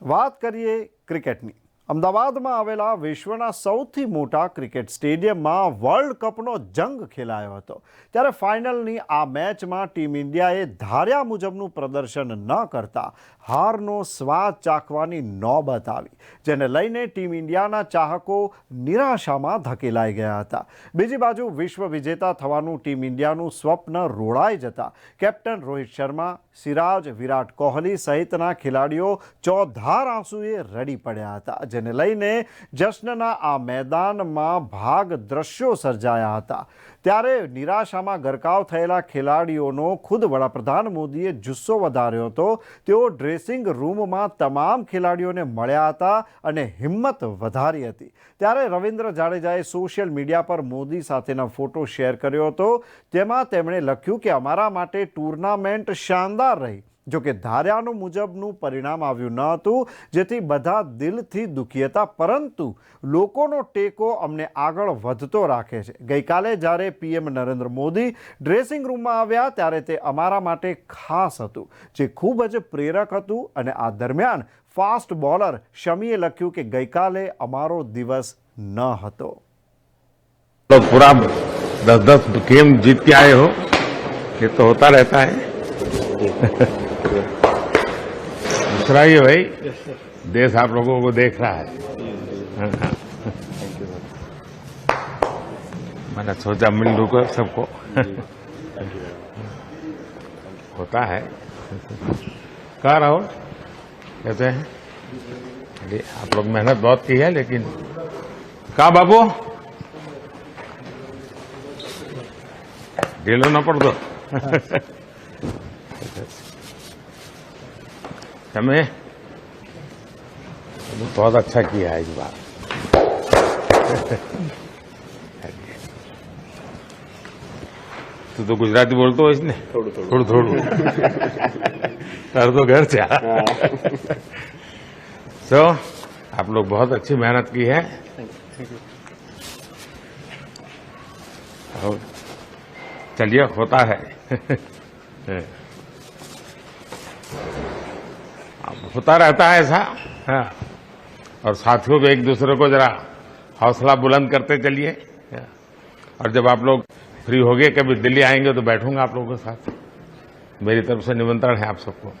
વાત કરીએ ક્રિકેટની અમદાવાદમાં આવેલા વિશ્વના સૌથી મોટા ક્રિકેટ સ્ટેડિયમમાં વર્લ્ડ કપનો જંગ ખેલાયો હતો. ત્યારે ફાઇનલની આ મેચમાં ટીમ ઇન્ડિયાએ ધાર્યા મુજબનું પ્રદર્શન ન કરતા હારનો સ્વાદ ચાખવાની નોબત આવી જેને લઈને ટીમ ઇન્ડિયાના ચાહકો નિરાશામાં ધકેલાઈ ગયા હતા. બીજી બાજુ વિશ્વ વિજેતા થવાનું ટીમ ઇન્ડિયાનું સ્વપ્ન રોળાઈ જતા કેપ્ટન રોહિત શર્મા, સિરાજ, વિરાટ કોહલી સહિતના ખેલાડીઓ ચોધાર આંસુએ રડી પડ્યા હતા. જેને લઈને જશ્નના આ મેદાનમાં ભાગ દ્રશ્યો સર્જાયા હતા. ત્યારે નિરાશામાં ગરકાવ થયેલા ખેલાડીઓનો ખુદ વડાપ્રધાન મોદીએ જુસ્સો વધાર્યો હતો. તેઓ ડ્રેસિંગ રૂમમાં તમામ ખેલાડીઓને મળ્યા હતા અને હિંમત વધારી હતી. ત્યારે રવિન્દ્ર જાડેજાએ સોશિયલ મીડિયા પર મોદી સાથેનો ફોટો શેર કર્યો હતો. તેમાં તેમણે લખ્યું કે અમારા માટે ટુર્નામેન્ટ શાનદાર રહી. જોકે ધાર્યાનું મુજબનું પરિણામ આવ્યું ન હતું, જેથી બધા દિલથી દુઃખી હતા, પરંતુ લોકોનો ટેકો અમને આગળ વધતો રાખે છે. ગઈકાલે જ્યારે પીએમ નરેન્દ્ર મોદી ડ્રેસિંગ રૂમમાં આવ્યા, ત્યારે તે અમારા માટે ખાસ હતું, જે ખૂબ જ પ્રેરક હતું અને આ દરમિયાન ફાસ્ટ બોલર શમીએ લખ્યું કે ગઈકાલે અમારો દિવસ ન હતો. પૂરા દસ દસ ગેમ જીત કે આયે હો? ये તો હોતા રહેતા है दूसरा ये भाई देश आप लोगों को देख रहा है। हाँ। मैंने सोचा मिल लू को सबको होता है। कहा राहुल? कहते हैं? अरे आप लोग मेहनत बहुत की है लेकिन कहा बाबू? ढीलो न पड़ दो। समय तो बहुत अच्छा किया है इस बार। तू तो गुजराती बोलते हो इसने। थोड़ा थोड़ा। थोड़ा तो घर से सो हाँ। आप लोग बहुत अच्छी मेहनत की है। चलिए होता है। होता रहता है ऐसा। हाँ। और साथियों को एक दूसरे को जरा हौसला बुलंद करते चलिए। हाँ। और जब आप लोग फ्री हो गए कभी दिल्ली आएँगे तो बैठूँगा आप लोगों के साथ। मेरी तरफ़ से निमंत्रण है आप सबको।